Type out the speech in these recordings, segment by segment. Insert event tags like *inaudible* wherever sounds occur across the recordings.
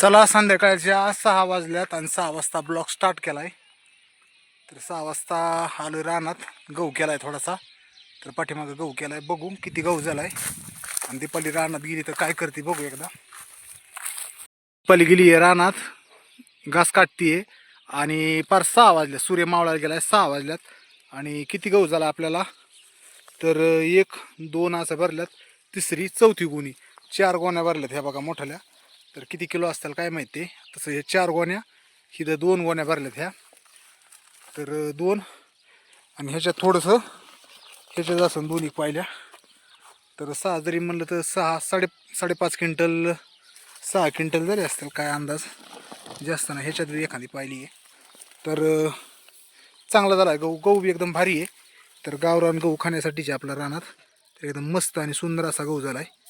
चला संध्याकाळच्या सहा वाजल्यात आणि सहा वाजता ब्लॉक स्टार्ट केलाय. तर सहा वाजता आलोय रानात. गहू केलाय थोडासा. तर पाठीमागं गहू केलाय. बघू किती गहू झालाय. आणि दीपाली रानात गेली तर काय करते बघू एकदा. दीपाली गेली आहे रानात. घास काटतीये. आणि पार सहा वाजल्या सूर्य मावळायला गेलाय सहा वाजल्यात. आणि किती गहू झाला आपल्याला? तर एक दोन असं भरल्यात. तिसरी चौथी गुणी. चार गोण्या भरल्यात ह्या बघा मोठ्याल्या. तर किती किलो असतील काय माहिती? तसं हे चार गोण्या हिथं दोन गोण्या भरल्यात ह्या. तर दोन आणि ह्याच्यात थोडंसं ह्याच्यात असं दोन्ही पाहिल्या तर सहा जरी म्हणलं तर सहा साडे साडेपाच क्विंटल सहा क्विंटल जरी असतील काय अंदाज जास्त नाही ह्याच्यात एखादी पाहिली आहे. तर चांगला झाला. आहे गहू गहू बी एकदम भारी आहे. तर गावरान गहू खाण्यासाठीचे आपल्या रानात. तर एकदम मस्त आणि सुंदर असा गहू झाला आहे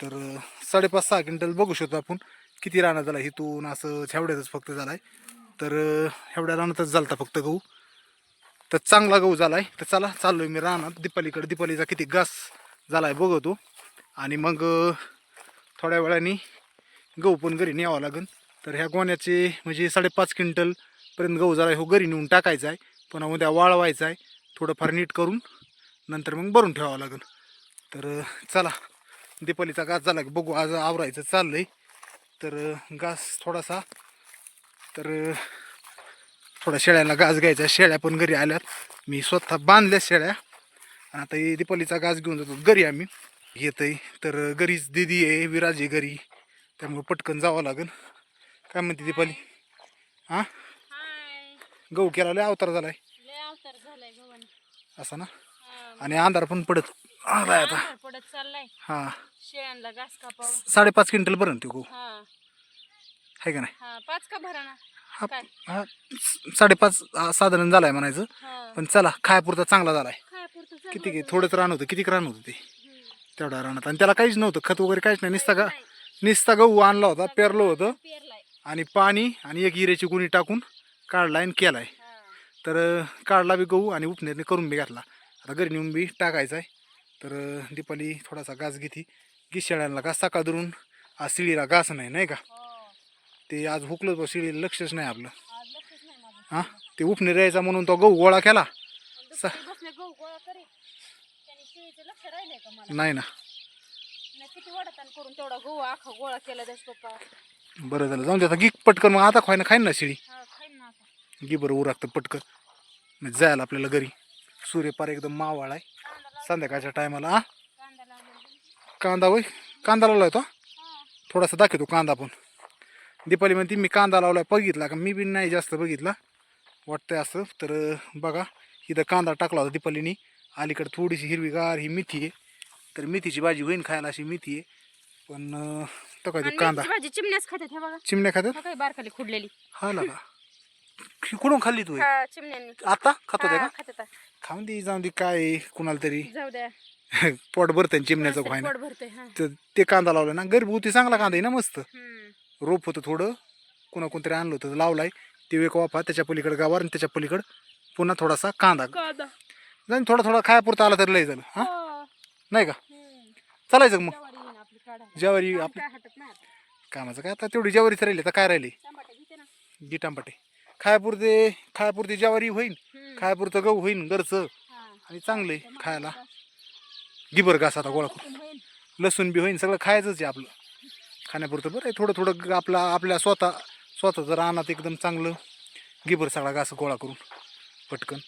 तर साडेपाच सहा क्विंटल बघू शकतो आपण. किती राणा झाला इथून असं छेवड्यातच फक्त झाला आहे तर एवढ्या रानातच झालता फक्त गहू. तर चांगला गहू झाला आहे तर चला चाललो आहे मी रानात. दिपालीकडे दिपालीचा किती घास झाला आहे बघतो. आणि मग थोड्या वेळाने गहू पण घरी न्यावा लागेल तर ह्या गोण्याचे म्हणजे साडेपाच क्विंटलपर्यंत गहू झाला आहे हो घरी नेऊन टाकायचा आहे पुन्हा उद्या वाळवायचा आहे थोडंफार नीट करून नंतर मग भरून ठेवावं लागेल तर चला. दीपालीचा घास झाला की बघू आज आवरायचं चाललं आहे तर घास थोडासा तर थोडा शेळ्याला घास घ्यायचा. शेळ्या पण घरी आल्यात. मी स्वतः बांधल्या शेळ्या. आणि आता हे दीपालीचा घास घेऊन जातो. घरी आम्ही. येतंय. तर अं, घरीच दिदी आहे विराज आहे घरी. त्यामुळे पटकन जावं लागेल. काय म्हणते दीपाली? हां हाय. गहू केला लय अवतार झालाय. असा ना? आणि अंधार पण पडत. आलाय आता. पडत चाललाय. हां. शेळ्यांना घास कापावं. साडेपाच क्विंटल बरं ना ते गहू हा. आहे का नाही? हा पाच का हा काय? हा साडेपाच हा, साधारण झालाय म्हणायचं. हा. पण चला खायापुरता चांगला झालाय. काय पुरतं चाललं किती होतं. थोडंच रान होतं किती रान होतं ते. तेवढ्या रानात. आणि त्याला काहीच नव्हतं खत वगैरे काहीच नाही. निसता गा नाही. निसता गहू आणला होता पेरलं होतं. पेरलाय. आणि पाणी आणि एक हिऱ्याची गुणी टाकून काढला आणि केलाय. हा. तर अं, काढला बी गहू आणि उपनेरने करून बी घातला. आता घरी नेऊन बी टाकायचा आहे तर अं, दीपाली थोडासा घास घेती. गी शेळ्यांना घास सकाळ धरून आज शिळीला घास नाही नाही का? हो. ते आज हुकलं बा शिळीला लक्षच नाही आपलं. हां? ते उपनेर यायचा म्हणून तो गहू गोळा केला. का मला? नाही ना. बरं झालं जाऊन दे आता गी पटकन मग आता खायना खाईन ना शिळी. गी बरं उरागतं पटकन. म्हणजे जायला आपल्याला घरी. सूर्य पार एकदम मावाळ आहे. संध्याकाळच्या टायमाला आ कांदा होय? कांदा लावलाय तो? थोडासा दाखवतो कांदा पण. दीपाली म्हणते मी कांदा लावलाय बघितला का? मी बी नाही जास्त बघितला. वाटतंय असं. तर बघा इथं कांदा टाकला होता दीपालीनी. अलीकडे थोडीशी हिरवीगार ही मेथी आहे. तर मेथीची भाजी होईन खायला अशी मेथी आहे. पण तो काय तो कांदा. मेथीची भाजी चिमण्याच खात्यात हे बघा. चिमण्या खात्यात? हा काय बारकाली खुडलेली. हा का? कुठून खाल्ली तू हे? हा चिमण्यांनी. आता? खात हा, का? खाऊन दे जाऊन दे. काय कुणाला तरी? जाऊ द्या. *laughs* पोट भरतं चिमण्याचं भरतंय हा तर ते कांदा लावला ना घरगुती चांगला कांदा आहे ना मस्त हम्म. रोप होतं थोडं कुणा कोणतरी आणलं होतं लावलाय ते एक वाफा त्याच्या पलीकडे गावार आणि त्याच्या पलीकडं पुन्हा थोडासा कांदा कांदा जाऊन थोडा थोडा खायापुरता आला तर लय झालं हां हो. नाही का हम्म. चालायचं का मग जवारी येईन आपली काढायला. ज्वारी काम आपली काय हटत नाही आता. कामाचं काय आता तेवढी ज्वारीच राहिली आता काय राहिली टमाटे घेते ना गिटांपाटे खायापुरते खायापुरती ज्वारी होईन हम्म. खायापुरतं गहू होईन घरचं हा. आणि चांगलं खायला. गिबर घास आता गोळा करून. लसूण बी होईन सगळं खायचंच आहे आपलं. खाण्यापुरतं बरं आहे थोडं थोडं आपला आपल्या स्वतः स्वतःचं रानात एकदम चांगलं गिबर सगळा घास गोळा करून. पटकन.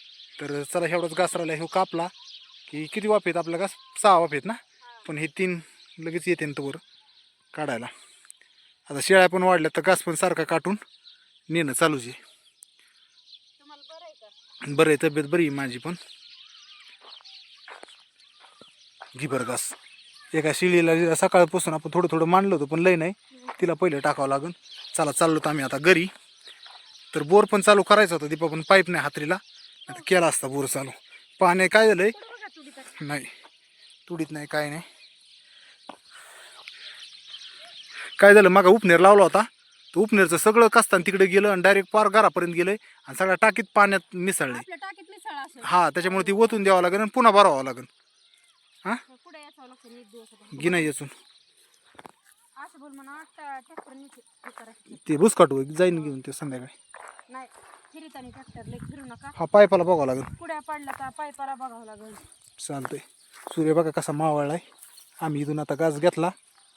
तर चला एवढंच घास राहिला ह्यो कापला. की किती वाफ आहेत? आपला घास सहा वाफ आहेत ना? पण हे तीन लगेच येते ना तोवर काढायला. आता शेळ्या पण वाढल्या तर घास पण सारखा काटून नेणं चालूच आहे. बरं आहे तब्येत बरी आहे माझी पण. गिबर घास. एका शिळीला सकाळपासून आपण थोडं थोडं मांडलं होतं पण लय नाही. तिला पहिलं टाकावं लागेल. चला चाललो तर आम्ही आता घरी. तर बोर पण चालू करायचं होतं दीपा पण पाईप नाही हातरीला. आता केला असता बोर चालू. पाणी काय तुडीत आहे. नाही. तुडीत नाही काय नाही. काय झालं? मागा उपनेर लावला होता. तो उपनेरचं सगळं कसताना तिकडे गेलं आणि डायरेक्ट पार घरापर्यंत गेलंय आणि सगळ्या टाकीत पाण्यात मिसळले. हा त्याच्यामुळे ती ओतून द्यावं लागेल आणि पुन्हा भरावं लागेल. हा? पुढे यायचं लागतं एक दिवस आता. गिना याचून. असं बोल म्हणा ट्रॅक्टरने करा ते बुसकाटू जाईन घेऊन ते संध्याकाळी. नाही फिरीत आणि ट्रॅक्टर लई फिरू नका. हा पायपाला बघावं लागेल. पुढ्या पडला का पायपाला बघावं लागेल. चालतंय. सूर्य बघा कसा मावळलाय. आम्ही इथून आता गाज घेतला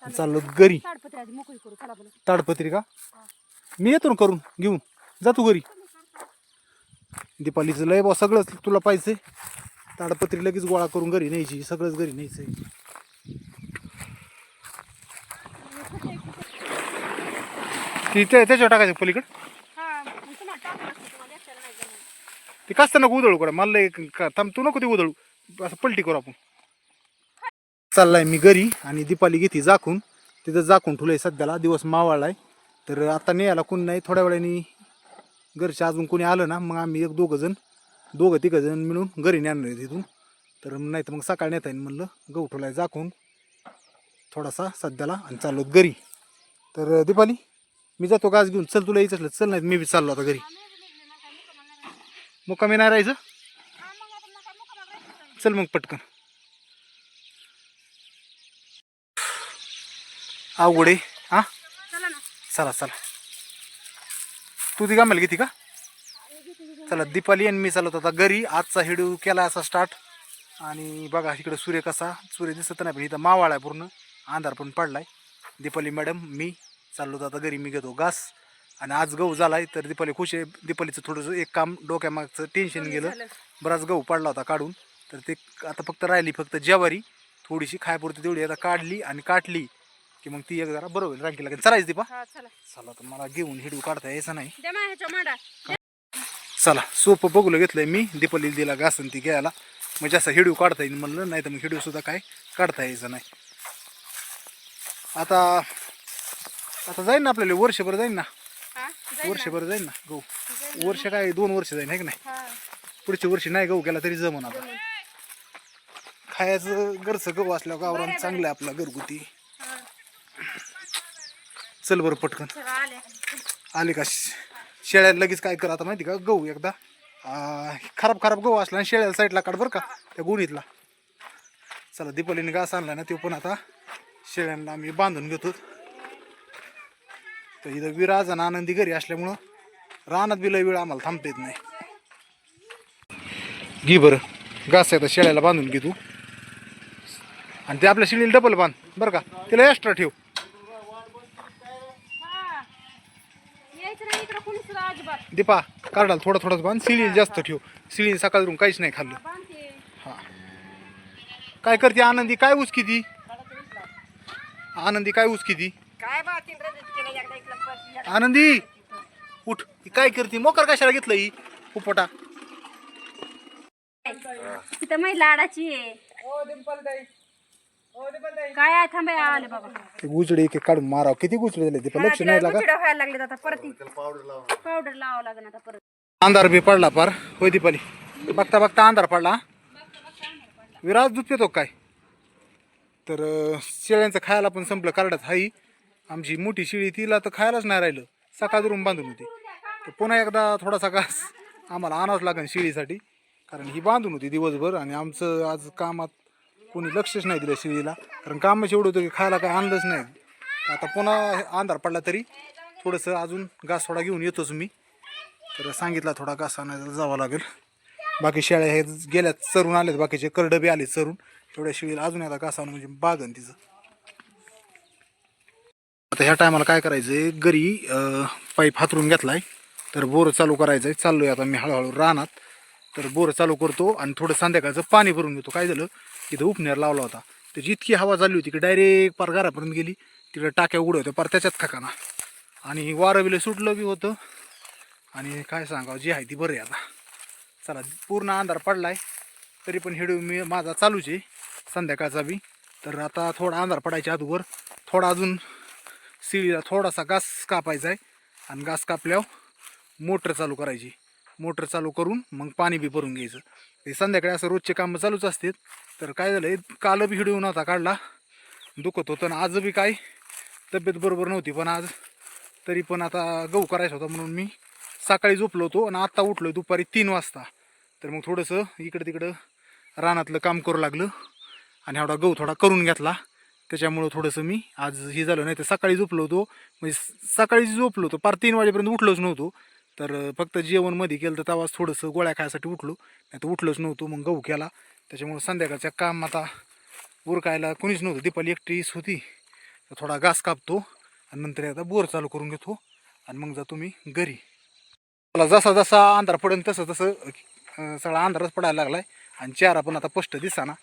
चाललो घरी. ताडपत्री आधी मोकळी करू चला बोला. ताडपत्री का? मी येतो ना करून घेऊन. जा तू घरी. दीपालीचं लय बा सगळंच तुला पाहिजे. ताडपत्री लगेच गोळा करून घरी न्यायची सगळंच घरी न्यायचंय. ती त्या त्याच्यावर टाकायचं पलीकडं? हा. ते कसं नको उधळू कडे मला लय का- थांब तू नको ते उधळू. असं पलटी करू आपण. चाललाय मी घरी आणि दीपाली घेते जाकून तिथं जाकून ठेवलंय सध्याला. दिवस मावाळलाय. तर आता नाही आला कोणी नाही. थोड्या वेळाने घरच्या अजून कोणी आलं ना मग आम्ही एक दोघं जण दोघं तिघं जण मिळून घरी नेणार आहे तिथून तर नाही तर मग सकाळी नेता येईल म्हणलं गहू ठेवलाय जाकून थोडासा सध्याला आणि चाललो घरी. तर दीपाली मी जातो गाज घेऊन. चल तुला यायचं असलं चल नाही मी बी चाललो आता घरी. मुक्कामी नाही राहायचं? चल मग पटकन. अवघड आहे हा? चला चला चला. तू ती कामाला घेते का? चला दीपाली आणि मी चालत होता घरी. आजचा हिडू केला असा स्टार्ट आणि बघा इकडे सूर्य कसा? सूर्य दिसत नाही पण इथं मावाळा आहे पूर्ण. अंधार पण पडलाय. दीपाली मॅडम मी चाललो होतो आता घरी. मी घेतो घास. आणि आज गहू झालाय तर दीपाली खुश आहे. दीपालीचं थोडंसं एक काम डोक्यामागचं टेन्शन गेलं. झालं. बराच गहू पडला होता काढून. तर ते आता फक्त राहिली फक्त ज्वारी. थोडीशी खायपुरती तेवढी आता काढली आणि काटली की मग ती एक जरा बरं होईल. रांकी लागेल. चलायच दीपा चला. चला तर मला घेऊन हिडू काढता यायचं नाही. चला सोपं बघूला घेतलंय मी. दीपाली दिला घासून ती घ्यायला. म्हणजे असं हिडू काढता येईल म्हणलं नाही तर मग हिडू सुद्धा काय काढता यायचं नाही. आता आता जाईन ना आपल्याला वर्षभर जाईन ना? जाईल ना. वर्षभर जाईन ना? गहू? वर्ष काय दोन वर्ष जाईन है की नाही? पुढच्या वर्षी नाही गहू केला तरी जमन आता. खायचं घरचं गहू असल्यावर गावरान चांगलं आहे. आपला घरगुती. चल बरं पटकन. आले का? शेळ्यात शेळ्याला लगेच काय कर आता माहिती का? गहू एकदा. खराब खराब गहू असला आणि शेळ्याला साईडला काढ बरं का त्या गुणीतला चला दीपालीने घास आणला ना तो पण आता शेळ्यांना आम्ही बांधून घेतो. तर इथं विराज आणि आनंदी घरी असल्यामुळं रानात बी लय वेळ आम्हाला थांबता येत नाही. घे बरं. घास एकदा शेळ्याला बांधून घे तू. आणि ते आपल्या शेळीला डबल बांध बरं का? तिला एक्स्ट्रा ठेव हा यायचं नाही इकडं कोणी सुद्धा अजिबात दीपा कार्डाला थोडं थोडंच बांध सिळी जास्त ठेव. सिळी सकाळवरून काहीच नाही खाल्लं. हा. काय करते आनंदी? काय उचकी ती आनंदी काय उचकी ती. आनंदी उठ. ही काय करते? मोकर कशाला घेतलं ही? उपटा. तिथं लाडाची आहे. काय आहे? थांबा आले बाबा. ते गुचडे एक एक काढून माराव. किती गुचडे झाले दीपा लक्ष नाही लागा व्हायला लागले आता परत. पावडर लावावं लागेल आता परत. अंधार बी पडला पार होय दीपाली. बघता बघता अंधार पडला विराज दूध पितो काय? तर अं, शेळ्यांचं खायला पण संपलं कार्डात हाई. आमची मोठी शेळी तिला तर खायलाच नाही राहिलं. सकाळ धरून बांधून होती. तर पुन्हा एकदा थोडासा घास आम्हाला आणावंच लागेल शेळीसाठी. कारण ही बांधून होती दिवसभर आणि आमचं आज कामात कोणी लक्षच नाही दिलं शेळीला कारण कामच एवढं होतं की खायला काय आणलंच नाही. आता पुन्हा अंधार पडला तरी थोडंसं अजून घास थोडा घेऊन येतोच मी. तर सांगितला थोडा घास आणायला जावं लागेल. बाकी शेळ्या हे गेल्यात चरून आलेत. बाकीचे करडबे आले चरून तेवढ्या शेळीला अजून आता घास आणून म्हणजे बागन तिचं. आता ह्या टायमाला काय करायचंय? घरी पाईप हातरून घेतलाय. तर बोर चालू करायचंय. चाललोय आता मी हळूहळू रानात. तर बोर चालू करतो आणि थोडं संध्याकाळचं पाणी भरून घेतो. काय झालं? तिथं उपनेर लावला होता. त्याची इतकी हवा झाली होती की डायरेक्ट पार घरापर्यंत गेली तिकडे टाक्या उघड्या होत्या पार त्याच्यात थकाना आणि वारं बिलं सुटलं बी होतं. आणि काय सांगावं जी आहे ती बरी आहे आता. चला पूर्ण अंधार पडला आहे तरी पण हिडू मी माझा चालूच आहे संध्याकाळचा बी. तर आता थोडा अंधार पडायच्या अगोदर थोडा अजून शिळीला थोडासा घास कापायचा आहे. आणि घास कापल्यावर मोटर चालू करायची. मोटर चालू करून मग पाणी बी भरून घ्यायचं. ते संध्याकाळी असं रोजचे कामं चालूच असतात. तर काय झालं काल बी हिडू नव्हता काढला. दुखत होतं आणि आज बी काय तब्येत बरोबर नव्हती. पण आज तरी पण आता गहू करायचा होता म्हणून मी सकाळी झोपलो होतो आणि आत्ता उठलो दुपारी तीन वाजता. तर मग थोडंसं इकडं तिकडं रानातलं काम करू लागलं आणि एवढा गहू थोडा करून घेतला. त्याच्यामुळं थोडंसं मी आज हे झालं. नाही तर सकाळी झोपलो होतो. म्हणजे सकाळी झोपलो होतो. पार तीन वाजेपर्यंत उठलोच नव्हतो. तर फक्त जेवणमध्ये केलं तर तेव्हाच थोडंसं गोळ्या खायसाठी उठलो. नाही तर उठलोच नव्हतो मग गहू केला. त्याच्यामुळं संध्याकाळच्या काम आता उरकायला कोणीच नव्हतं. दीपाली एकटीच होती. तर थोडा घास कापतो आणि नंतर एकदा बोर चालू करून घेतो आणि मग जातो मी घरी. मला जसा जसा अंधार पडेल तसं तसं सगळा अंधारच पडायला लागलाय आणि चेहरा पण आता स्पष्ट दिसाना.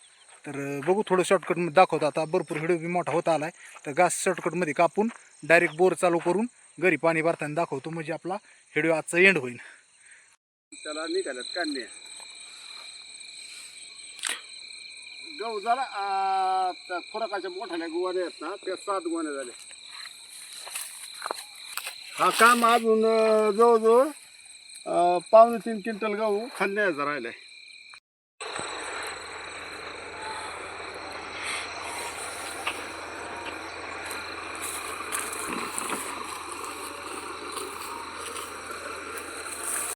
तर बघू थोडं शॉर्टकटमध्ये दाखवतो आता. भरपूर व्हिडिओ बी मोठा होता आलाय. तर घास शॉर्टकटमध्ये कापून डायरेक्ट बोर चालू करून घरी पाणी भरताना दाखवतो म्हणजे आपला व्हिडिओ आजचा एंड होईल. त्याला निघाल्यात काढणे गहू झाला त्या खुराकाच्या मोठ्याल्या गुवाने आहेत ना त्या सात गुवाने झाले. हा काम अजून जवळजवळ पावणे तीन क्विंटल गहू खांद्याचा राहिलाय.